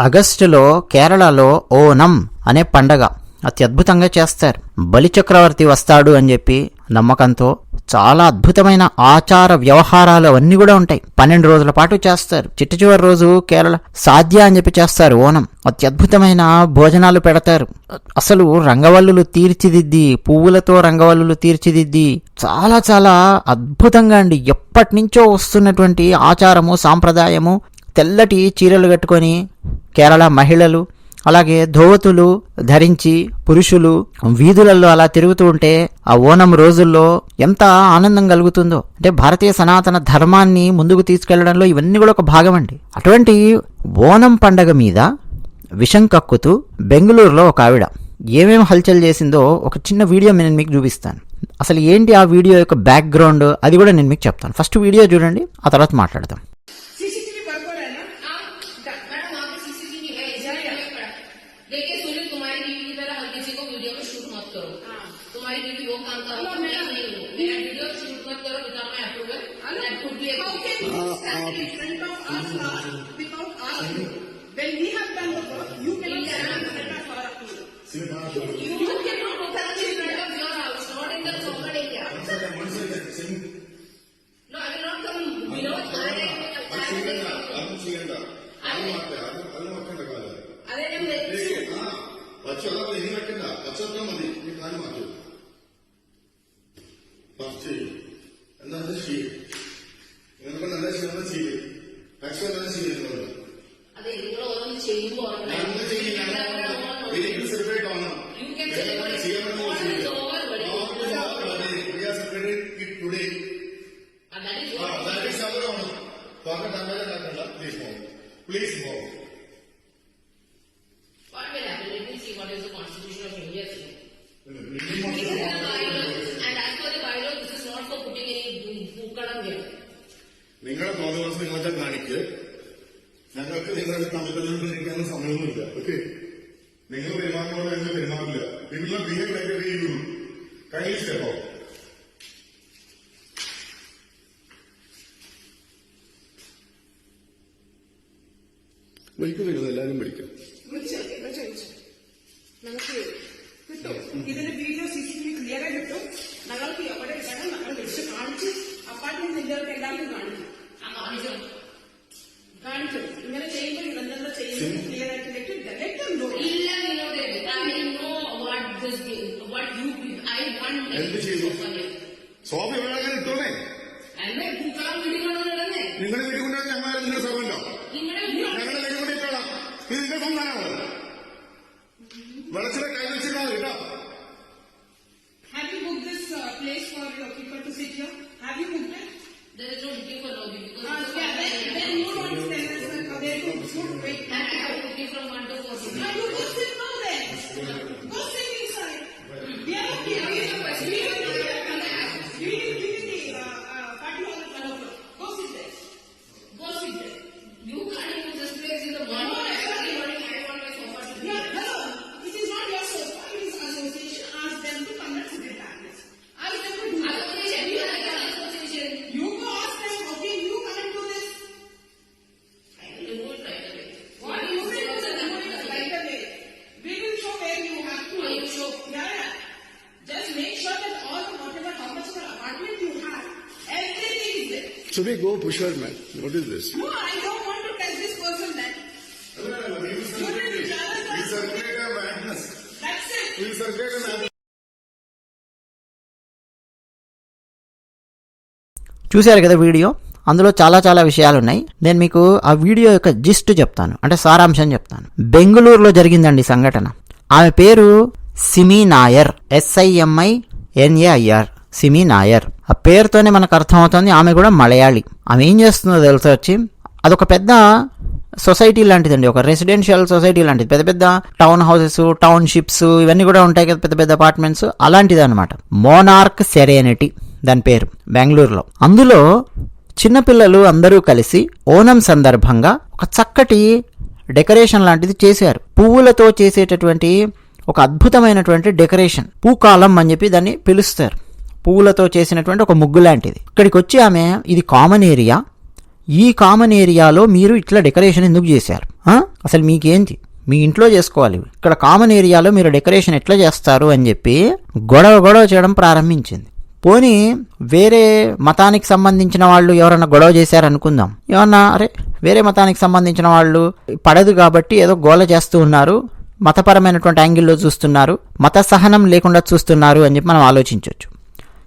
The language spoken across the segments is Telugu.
ఆగస్టులో కేరళలో ఓనం అనే పండగ అత్యద్భుతంగా చేస్తారు. బలిచక్రవర్తి వస్తాడు అని చెప్పి నమ్మకంతో చాలా అద్భుతమైన ఆచార వ్యవహారాలు అవన్నీ కూడా ఉంటాయి. పన్నెండు రోజుల పాటు చేస్తారు. చిట్ట చివరి రోజు కేరళ సాధ్య అని చెప్పి చేస్తారు ఓనం. అత్యద్భుతమైన భోజనాలు పెడతారు. అసలు రంగవల్లులు తీర్చిదిద్ది పువ్వులతో రంగవల్లులు తీర్చిదిద్ది చాలా చాలా అద్భుతంగా అండి. ఎప్పటి నుంచో వస్తున్నటువంటి ఆచారము సాంప్రదాయము తెల్లటి చీరలు కట్టుకొని కేరళ మహిళలు అలాగే ధోవతులు ధరించి పురుషులు వీధులలో అలా తిరుగుతూ ఉంటే ఆ ఓనం రోజుల్లో ఎంత ఆనందం కలుగుతుందో. అంటే భారతీయ సనాతన ధర్మాన్ని ముందుకు తీసుకెళ్ళడంలో ఇవన్నీ కూడా ఒక భాగం అండి. అటువంటి ఓనం పండగ మీద విషం కక్కుతూ బెంగళూరులో ఒక ఆవిడ ఏమేమి హల్చల్ చేసిందో ఒక చిన్న వీడియో నేను మీకు చూపిస్తాను. అసలు ఏంటి ఆ వీడియో యొక్క బ్యాక్గ్రౌండ్ అది కూడా నేను మీకు చెప్తాను. ఫస్ట్ వీడియో చూడండి ఆ తర్వాత మాట్లాడదాం. How can you stand in front of us now without asking? When we have done the work, you cannot stand in front of our approval. You cannot protest in front of your house, not in the common area. No, I will not come below. അതും ചെയ്യണ്ട അത് മാറ്റ അത് അത് വെക്കണ്ട കാലം അതെ ഞാൻ വെച്ചു ആ പരിശോധന ചെയ്തിട്ടുണ്ട് അതെ നിങ്ങൾ ഓരോന്ന് വിളിക്കും. വിളിക്കും എല്ലാവരും വിളിക്കും ഇതിന്റെ വീഡിയോ ക്ലിയർ ഇടണം എല്ലാവർക്കും ക്ലിയർ ആയിട്ട് ഇല്ല. നോ വാട്ട് യു ഐ എന്ത് ചെയ്തു? സോഫ എവിടെ ഇട്ടോണേ നിങ്ങൾ criminal Should we go push her, man? What is this? No, I don't want to tell this person that. That's it. చూశారు కదా వీడియో అందులో చాలా చాలా విషయాలు ఉన్నాయి నేను మీకు ఆ వీడియో యొక్క జిస్ట్ చెప్తాను అంటే సారాంశం చెప్తాను బెంగళూరులో జరిగిందండి సంఘటన ఆమె పేరు సిమి నాయర్ ఎస్ఐఎంఐ ఎన్ఏఐఆర్ సిమి నాయర్. ఆ పేరుతోనే మనకు అర్థమవుతుంది ఆమె కూడా మలయాళి. ఆమె ఏం చేస్తుందో తెలిసి వచ్చి? అదొక పెద్ద సొసైటీ లాంటిదండి ఒక రెసిడెన్షియల్ సొసైటీ లాంటిది. పెద్ద పెద్ద టౌన్ హౌసెస్ టౌన్షిప్స్ ఇవన్నీ కూడా ఉంటాయి కదా పెద్ద పెద్ద అపార్ట్మెంట్స్. అలాంటిది అనమాట మోనార్క్ సెరేనిటీ దాని పేరు బెంగళూరులో. అందులో చిన్నపిల్లలు అందరూ కలిసి ఓనం సందర్భంగా ఒక చక్కటి డెకరేషన్ లాంటిది చేశారు. పువ్వులతో చేసేటటువంటి ఒక అద్భుతమైనటువంటి డెకరేషన్. పూకాలం అని చెప్పి దాన్ని పిలుస్తారు. పువ్వులతో చేసినటువంటి ఒక ముగ్గు లాంటిది. ఇక్కడికి వచ్చి ఆమె ఇది కామన్ ఏరియా ఈ కామన్ ఏరియాలో మీరు ఇట్లా డెకరేషన్ ఎందుకు చేశారు? అసలు మీకేంటి? మీ ఇంట్లో చేసుకోవాలి. ఇక్కడ కామన్ ఏరియాలో మీరు డెకరేషన్ ఎట్లా చేస్తారు అని చెప్పి గొడవ గొడవ చేయడం ప్రారంభించింది. పోనీ వేరే మతానికి సంబంధించిన వాళ్ళు ఎవరన్నా గొడవ చేశారనుకుందాం. ఏమన్నా అరే వేరే మతానికి సంబంధించిన వాళ్ళు పడదు కాబట్టి ఏదో గోల చేస్తూ ఉన్నారు. మతపరమైనటువంటి యాంగిల్లో చూస్తున్నారు. మత సహనం లేకుండా చూస్తున్నారు అని చెప్పి మనం ఆలోచించవచ్చు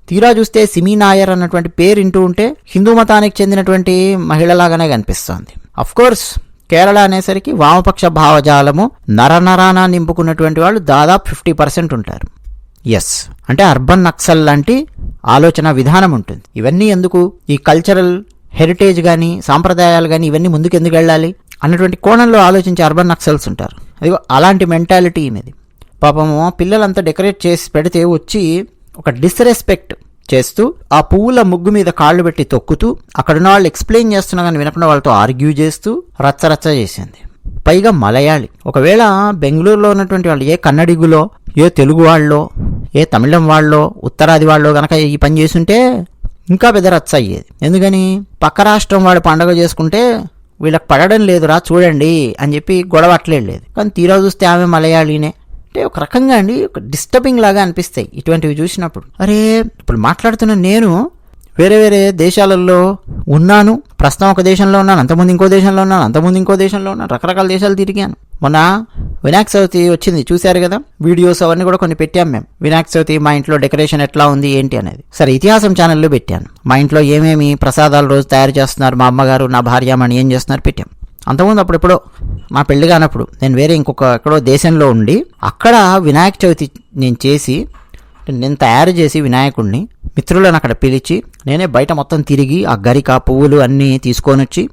తీరా చూస్తే సిమీ నాయర్ అన్నటువంటి పేరు ఇంటూ ఉంటే హిందూ మతానికి చెందినటువంటి మహిళలాగానే కనిపిస్తోంది. కోర్స్ కేరళ అనేసరికి వామపక్ష భావజాలము నరనరాన నింపుకున్నటువంటి వాళ్ళు దాదాపు ఫిఫ్టీ పర్సెంట్ ఉంటారు. ఎస్ అంటే అర్బన్ నక్సల్ లాంటి ఆలోచన విధానం ఉంటుంది. ఇవన్నీ ఎందుకు? ఈ కల్చరల్ హెరిటేజ్ కానీ సాంప్రదాయాలు కానీ ఇవన్నీ ముందుకు ఎందుకు వెళ్ళాలి? అన్నటువంటి కోణంలో ఆలోచించే అర్బన్ నక్సల్స్ ఉంటారు. అది అలాంటి మెంటాలిటీ అనేది పాపము పిల్లలంతా డెకరేట్ చేసి పెడితే వచ్చి ఒక డిస్రెస్పెక్ట్ చేస్తూ ఆ పువ్వుల ముగ్గు మీద కాళ్ళు పెట్టి తొక్కుతూ అక్కడున్న వాళ్ళు ఎక్స్ప్లెయిన్ చేస్తున్నా కానీ వినకుండా వాళ్ళతో ఆర్గ్యూ చేస్తూ రచ్చరచ్చ చేసింది. పైగా మలయాళి. ఒకవేళ బెంగళూరులో ఉన్నటువంటి వాళ్ళు ఏ కన్నడిగులో ఏ తెలుగు వాళ్ళో ఏ తమిళం వాళ్ళో ఉత్తరాది వాళ్ళో గనక ఈ పని చేస్తుంటే ఇంకా పెద్ద రచ్చ అయ్యేది. ఎందుకని? పక్క రాష్ట్రం వాడు పండగ చేసుకుంటే వీళ్ళకి పడడం లేదురా చూడండి అని చెప్పి గొడవ అట్లేదు లేదు. కానీ తీరా చూస్తే ఆమె మలయాళీనే. అంటే ఒక రకంగా అండి ఒక డిస్టర్బింగ్ లాగా అనిపిస్తాయి ఇటువంటివి చూసినప్పుడు. అరే ఇప్పుడు మాట్లాడుతున్న నేను వేరే వేరే దేశాలలో ఉన్నాను ప్రస్తుతం ఒక దేశంలో ఉన్నాను అంతకుముందు ఇంకో దేశంలో ఉన్నాను అంతకుముందు ఇంకో దేశంలో ఉన్నాను రకరకాల దేశాలు తిరిగాను. మొన్న వినాయక చవితి వచ్చింది చూశారు కదా? వీడియోస్ అవన్నీ కూడా కొన్ని పెట్టాం మేము. వినాయక చవితి మా ఇంట్లో డెకరేషన్ ఎట్లా ఉంది ఏంటి అనేది. సరే ఇతిహాసం ఛానల్లో పెట్టాను. మా ఇంట్లో ఏమేమి ప్రసాదాలు రోజు తయారు చేస్తున్నారు మా అమ్మగారు నా భార్యమణి ఏం చేస్తున్నారు పెట్టాం. అంతకుముందు అప్పుడెప్పుడో మా పెళ్ళి కానప్పుడు నేను వేరే ఇంకొక ఎక్కడో దేశంలో ఉండి అక్కడ వినాయక చవితి నేను చేసి నేను తయారు చేసి వినాయకుడిని మిత్రులను అక్కడ పిలిచి నేనే బయట మొత్తం తిరిగి ఆ గరిక పువ్వులు అన్నీ తీసుకొని వచ్చి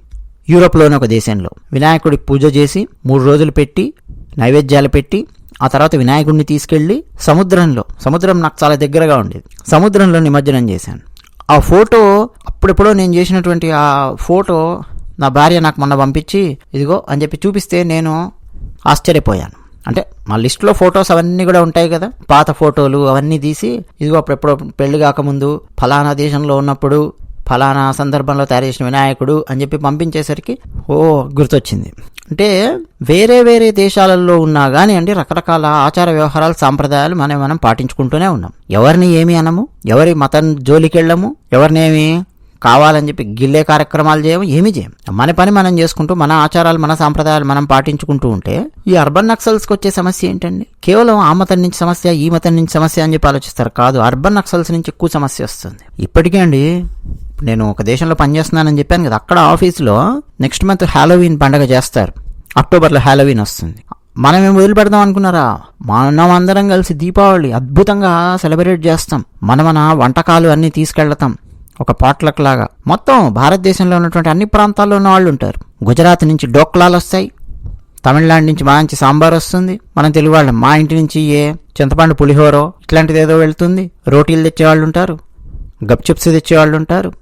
యూరోప్లోని ఒక దేశంలో వినాయకుడి పూజ చేసి మూడు రోజులు పెట్టి నైవేద్యాలు పెట్టి ఆ తర్వాత వినాయకుడిని తీసుకెళ్ళి సముద్రంలో సముద్రం నాకు చాలా దగ్గరగా ఉండేది సముద్రంలో నిమజ్జనం చేశాను. ఆ ఫోటో అప్పుడెప్పుడో నేను చేసినటువంటి ఆ ఫోటో నా భార్య నాకు మొన్న పంపించి ఇదిగో అని చెప్పి చూపిస్తే నేను ఆశ్చర్యపోయాను. అంటే మా లిస్ట్లో ఫొటోస్ అవన్నీ కూడా ఉంటాయి కదా. పాత ఫోటోలు అవన్నీ తీసి ఇదిగో అప్పుడెప్పుడో పెళ్ళి కాకముందు ఫలానా దేశంలో ఉన్నప్పుడు ఫలానా సందర్భంలో తయారు చేసిన వినాయకుడు అని చెప్పి పంపించేసరికి ఓ గుర్తొచ్చింది. అంటే వేరే వేరే దేశాలలో ఉన్నా కానీ అండి రకరకాల ఆచార వ్యవహారాలు సాంప్రదాయాలు మనం మనం పాటించుకుంటూనే ఉన్నాం. ఎవరిని ఏమి అనము? ఎవరి మతం జోలికి వెళ్ళము ఎవరిని కావాలని చెప్పి గిల్లే కార్యక్రమాలు చేయము ఏమీ చేయం మన పని మనం చేసుకుంటూ మన ఆచారాలు మన సాంప్రదాయాలు మనం పాటించుకుంటూ ఉంటే ఈ అర్బన్ నక్సల్స్కి వచ్చే సమస్య ఏంటండి? కేవలం ఆ మతం నుంచి సమస్య ఈ మతం నుంచి సమస్య అని చెప్పి ఆలోచిస్తారు కాదు. అర్బన్ నక్సల్స్ నుంచి ఎక్కువ సమస్య వస్తుంది. ఇప్పటికే అండి నేను ఒక దేశంలో పనిచేస్తున్నానని చెప్పాను కదా అక్కడ ఆఫీస్లో నెక్స్ట్ మంత్ హ్యాలోవీన్ పండగ చేస్తారు. అక్టోబర్లో హ్యాలోవీన్ వస్తుంది. మనం ఏం వదిలి పెడదాం అనుకున్నారా? మనం అందరం కలిసి దీపావళి అద్భుతంగా సెలబ్రేట్ చేస్తాం. మన మన వంటకాలు అన్నీ తీసుకెళ్తాం. ఒక పాట్లక్ లాగా మొత్తం భారతదేశంలో ఉన్నటువంటి అన్ని ప్రాంతాల్లో ఉన్న వాళ్ళు ఉంటారు. గుజరాత్ నుంచి డోక్లాలు వస్తాయి. తమిళనాడు నుంచి మంచి సాంబార్ వస్తుంది. మనం తెలుగు వాళ్ళం. మా ఇంటి నుంచి ఏ చింతపండు పులిహోరో ఇట్లాంటిది ఏదో వెళ్తుంది. రోటీలు తెచ్చేవాళ్ళు ఉంటారు. గప్చిప్స్ తెచ్చేవాళ్ళు ఉంటారు.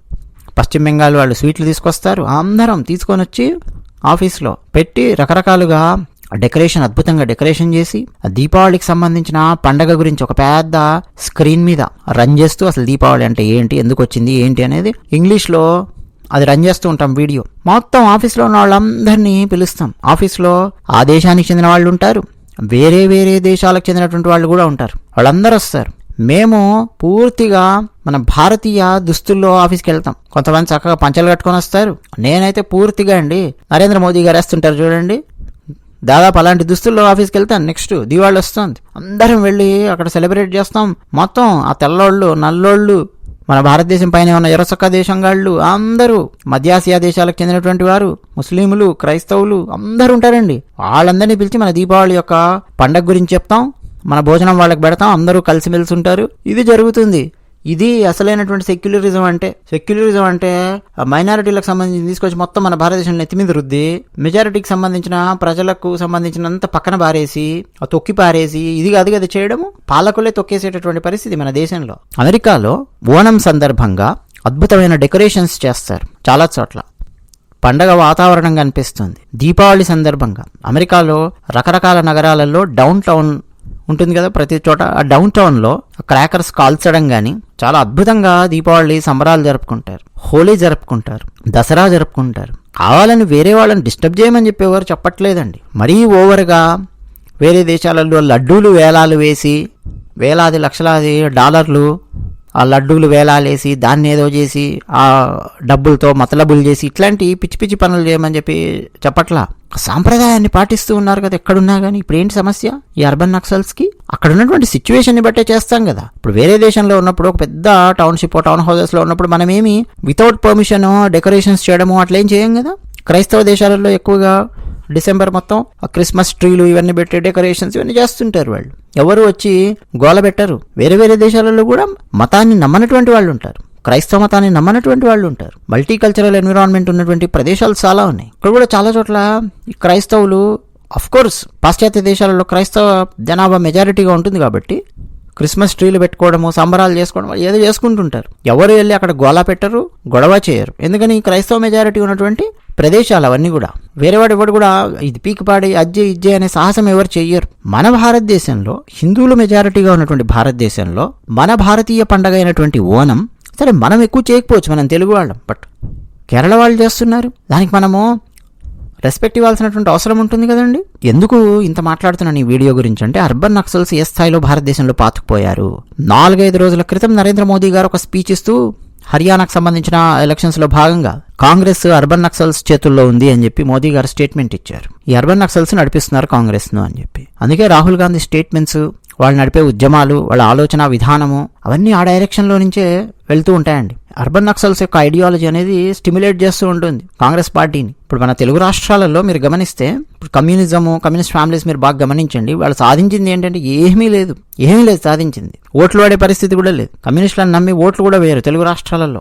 పశ్చిమ బెంగాల్ వాళ్ళు స్వీట్లు తీసుకొస్తారు. అందరం తీసుకొని వచ్చి ఆఫీస్లో పెట్టి రకరకాలుగా డెకరేషన్ అద్భుతంగా డెకరేషన్ చేసి ఆ దీపావళికి సంబంధించిన పండగ గురించి ఒక పెద్ద స్క్రీన్ మీద రన్ చేస్తూ అసలు దీపావళి అంటే ఏంటి ఎందుకు వచ్చింది ఏంటి అనేది ఇంగ్లీష్లో అది రన్ చేస్తూ ఉంటాం వీడియో మొత్తం ఆఫీస్లో ఉన్న వాళ్ళందరినీ పిలుస్తాం. ఆఫీస్లో ఆ దేశానికి చెందిన వాళ్ళు ఉంటారు. వేరే వేరే దేశాలకు చెందినటువంటి వాళ్ళు కూడా ఉంటారు. వాళ్ళందరూ వస్తారు. మేము పూర్తిగా మన భారతీయ దుస్తుల్లో ఆఫీస్కి వెళ్తాం. కొంతమంది చక్కగా పంచలు కట్టుకొని వస్తారు. నేనైతే పూర్తిగా అండి నరేంద్ర మోదీ గారు వేస్తుంటారు చూడండి. దాదాపు అలాంటి దుస్తుల్లో ఆఫీస్కి వెళ్తాను నెక్స్ట్ దీవాళి వస్తుంది. అందరం వెళ్ళి అక్కడ సెలబ్రేట్ చేస్తాం. మొత్తం ఆ తెల్లోళ్ళు నల్లోళ్ళు మన భారతదేశం పైన ఉన్న ఎరసొక్క దేశంగాళ్ళు అందరూ మధ్యాసియా దేశాలకు చెందినటువంటి వారు ముస్లింలు క్రైస్తవులు అందరూ ఉంటారండి. వాళ్ళందరినీ పిలిచి మన దీపావళి యొక్క పండగ గురించి చెప్తాం. మన భోజనం వాళ్ళకి పెడతాం. అందరూ కలిసిమెలిసి ఉంటారు. ఇది జరుగుతుంది. ఇది అసలైనటువంటి సెక్యులరిజం అంటే సెక్యులరిజం అంటే మైనారిటీలకు సంబంధించి తీసుకొచ్చి మొత్తం మన భారతదేశంలో ఎత్తిమీద మీద రుద్ది మెజారిటీకి సంబంధించిన ప్రజలకు సంబంధించినంత పక్కన పారేసి ఆ తొక్కి పారేసి ఇది కాదు కదా చేయడము పాలకులే తొక్కేసేటటువంటి పరిస్థితి మన దేశంలో. అమెరికాలో ఓణం సందర్భంగా అద్భుతమైన డెకరేషన్స్ చేస్తారు చాలా చోట్ల. పండగ వాతావరణం కనిపిస్తుంది. దీపావళి సందర్భంగా అమెరికాలో రకరకాల నగరాలలో డౌన్ టౌన్ ఉంటుంది కదా ప్రతి చోట. ఆ డౌన్ టౌన్లో క్రాకర్స్ కాల్చడం కానీ చాలా అద్భుతంగా దీపావళి సంబరాలు జరుపుకుంటారు. హోలీ జరుపుకుంటారు. దసరా జరుపుకుంటారు. కావాలని వేరే వాళ్ళని డిస్టర్బ్ చేయమని చెప్పేవారు చెప్పట్లేదండి. మరీ ఓవర్గా వేరే దేశాలలో లడ్డూలు వేలాలు వేసి వేలాది లక్షలాది డాలర్లు ఆ లడ్డూలు వేలాలేసి దాన్ని ఏదో చేసి ఆ డబ్బులతో మతలబులు చేసి ఇట్లాంటి పిచ్చి పిచ్చి పనులు చేయమని చెప్పి చెప్పట్లా. సాంప్రదాయాన్ని పాటిస్తూ ఉన్నారు కదా ఎక్కడున్నా కానీ ఇప్పుడు ఏంటి సమస్య? ఈ అర్బన్ నక్సల్స్కి అక్కడ ఉన్నటువంటి సిచ్యువేషన్ని బట్టే చేస్తాం కదా. ఇప్పుడు వేరే దేశంలో ఉన్నప్పుడు ఒక పెద్ద టౌన్షిప్ టౌన్ హౌసెస్లో ఉన్నప్పుడు మనమేమి వితౌట్ పర్మిషన్ డెకరేషన్స్ చేయడము అట్లా ఏం చేయం కదా. క్రైస్తవ దేశాలలో ఎక్కువగా డిసెంబర్ మొత్తం ఆ క్రిస్మస్ ట్రీలు ఇవన్నీ పెట్టి డెకరేషన్స్ ఇవన్నీ చేస్తుంటారు వాళ్ళు. ఎవరు వచ్చి గోల పెట్టరు. వేరే వేరే దేశాలలో కూడా మతాన్ని నమ్మనటువంటి వాళ్ళు ఉంటారు. క్రైస్తవ మతాన్ని నమ్మనటువంటి వాళ్ళు ఉంటారు. మల్టీ కల్చరల్ ఎన్విరాన్మెంట్ ఉన్నటువంటి ప్రదేశాలు చాలా ఉన్నాయి. ఇక్కడ కూడా చాలా చోట్ల ఈ క్రైస్తవులు కోర్స్ పాశ్చాత్య దేశాలలో క్రైస్తవ జనాభా మెజారిటీగా ఉంటుంది కాబట్టి క్రిస్మస్ ట్రీలు పెట్టుకోవడము సంబరాలు చేసుకోవడం ఏదో చేసుకుంటుంటారు. ఎవరు వెళ్ళి అక్కడ గోలా పెట్టరు గొడవ చేయరు. ఎందుకని? క్రైస్తవ మెజారిటీ ఉన్నటువంటి ప్రదేశాలు అవన్నీ కూడా. వేరేవాడు ఎవడు కూడా ఇది పీకిపాడి అజ్జే ఇజ్జే అనే సాహసం ఎవరు చెయ్యరు. మన భారతదేశంలో హిందువులు మెజారిటీగా ఉన్నటువంటి భారతదేశంలో మన భారతీయ పండగ అయినటువంటి ఓనం సరే మనం ఎక్కువ చేయకపోవచ్చు మనం తెలుగు వాళ్ళం. బట్ కేరళ వాళ్ళు చేస్తున్నారు. దానికి మనము రెస్పెక్ట్ ఇవ్వాల్సినటువంటి అవసరం ఉంటుంది కదండి. ఎందుకు ఇంత మాట్లాడుతున్నాను ఈ వీడియో గురించి అంటే అర్బన్ నక్సల్స్ ఏ స్థాయిలో భారతదేశంలో పాతుకుపోయారు? నాలుగైదు రోజుల క్రితం నరేంద్ర మోదీ గారు ఒక స్పీచ్ ఇస్తూ హర్యానాకు సంబంధించిన ఎలక్షన్స్లో భాగంగా కాంగ్రెస్ అర్బన్ నక్సల్స్ చేతుల్లో ఉంది అని చెప్పి మోదీ గారు స్టేట్మెంట్ ఇచ్చారు. ఈ అర్బన్ నక్సల్స్ నడిపిస్తున్నారు కాంగ్రెస్ను అని చెప్పి. అందుకే రాహుల్ గాంధీ స్టేట్మెంట్స్ వాళ్ళు నడిపే ఉద్యమాలు వాళ్ళ ఆలోచన విధానము అవన్నీ ఆ డైరెక్షన్లో నుంచే వెళ్తూ ఉంటాయండి. అర్బన్ నక్సల్స్ యొక్క ఐడియాలజీ అనేది స్టిమ్యులేట్ చేస్తూ ఉంటుంది కాంగ్రెస్ పార్టీని. ఇప్పుడు మన తెలుగు రాష్ట్రాలలో మీరు గమనిస్తే ఇప్పుడు కమ్యూనిజము కమ్యూనిస్ట్ ఫ్యామిలీస్ మీరు బాగా గమనించండి వాళ్ళు సాధించింది ఏంటంటే ఏమీ లేదు. ఏమీ లేదు సాధించింది. ఓట్లు వాడే పరిస్థితి కూడా లేదు. కమ్యూనిస్టులను నమ్మి ఓట్లు కూడా వేయరు తెలుగు రాష్ట్రాలలో.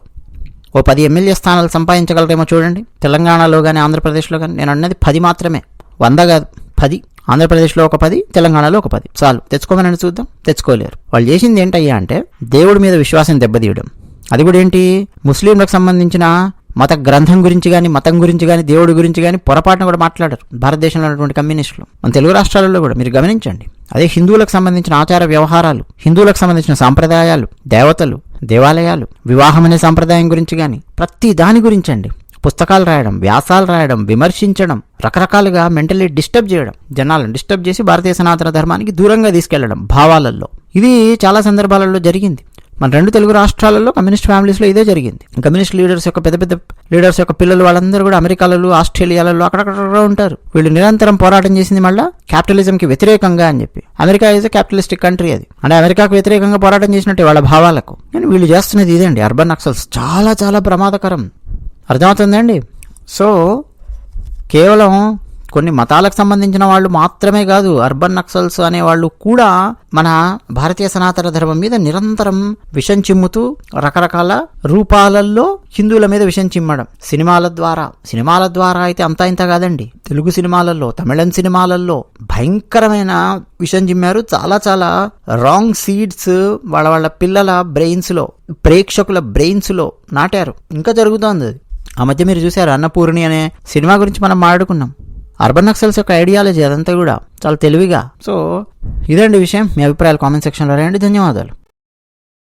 ఓ పది ఎమ్మెల్యే స్థానాలు సంపాదించగలరేమో చూడండి. తెలంగాణలో కానీ ఆంధ్రప్రదేశ్లో కానీ నేను అన్నది పది మాత్రమే. వంద కాదు పది. ఆంధ్రప్రదేశ్లో ఒక పది తెలంగాణలో ఒక పది. చాలు తెచ్చుకోమని చూద్దాం. తెచ్చుకోలేరు. వాళ్ళు చేసింది ఏంటయ్యా అంటే దేవుడి మీద విశ్వాసం దెబ్బతీయడం. అది కూడా ఏంటి? ముస్లింలకు సంబంధించిన మత గ్రంథం గురించి కానీ మతం గురించి కానీ దేవుడి గురించి కానీ పొరపాటున కూడా మాట్లాడరు భారతదేశంలో ఉన్నటువంటి కమ్యూనిస్టులు. మన తెలుగు రాష్ట్రాలలో కూడా మీరు గమనించండి. అదే హిందువులకు సంబంధించిన ఆచార వ్యవహారాలు హిందువులకు సంబంధించిన సాంప్రదాయాలు దేవతలు దేవాలయాలు వివాహం అనే సాంప్రదాయం గురించి కానీ ప్రతి దాని గురించి అండి పుస్తకాలు రాయడం వ్యాసాలు రాయడం విమర్శించడం రకరకాలుగా మెంటల్లీ డిస్టర్బ్ చేయడం జనాలను డిస్టర్బ్ చేసి భారతీయ సనాతన ధర్మానికి దూరంగా తీసుకెళ్ళడం భావాలలో. ఇది చాలా సందర్భాలలో జరిగింది. మన రెండు తెలుగు రాష్ట్రాలలో కమ్యూనిస్ట్ ఫ్యామిలీస్లో ఇదే జరిగింది. కమ్యూనిస్ట్ లీడర్స్ యొక్క పెద్ద పెద్ద లీడర్స్ యొక్క పిల్లలు వాళ్ళందరూ కూడా అమెరికాలలో ఆస్ట్రేలియాలలో అక్కడక్కడ ఉంటారు వీళ్ళు నిరంతరం పోరాటం చేసింది మళ్ళీ క్యాపిటలిజంకి వ్యతిరేకంగా అని చెప్పి అమెరికా ఈజ్ క్యాపిటలిస్టిక్ కంట్రీ అది అంటే అమెరికాకు వ్యతిరేకంగా పోరాటం చేసినట్టే వాళ్ళ భావాలకు కానీ వీళ్ళు చేస్తున్నది ఇదండి అర్బన్ నక్సల్స్ చాలా చాలా ప్రమాదకరం అర్థమవుతుందండి సో కేవలం కొన్ని మతాలకు సంబంధించిన వాళ్ళు మాత్రమే కాదు అర్బన్ నక్సల్స్ అనే వాళ్ళు కూడా మన భారతీయ సనాతన ధర్మం మీద నిరంతరం విషం చిమ్ముతూ రకరకాల రూపాలలో హిందువుల మీద విషం చిమ్మడం. సినిమాల ద్వారా. సినిమాల ద్వారా అయితే అంతా ఇంత కాదండి. తెలుగు సినిమాలలో తమిళం సినిమాలలో భయంకరమైన విషం చిమ్మారు. చాలా చాలా రాంగ్ సీడ్స్ వాళ్ళ వాళ్ళ పిల్లల బ్రెయిన్స్లో ప్రేక్షకుల బ్రెయిన్స్లో నాటారు. ఇంకా జరుగుతోంది అది. ఆ మధ్య మీరు చూసారు అన్నపూర్ణి అనే సినిమా గురించి మనం మాట్లాడుకున్నాం. అర్బన్ నక్సల్స్ యొక్క ఐడియాలజీ అదంతా కూడా చాలా తెలివిగా. సో ఇదండి విషయం. మీ అభిప్రాయాలు కామెంట్ సెక్షన్లో రాయండి. ధన్యవాదాలు.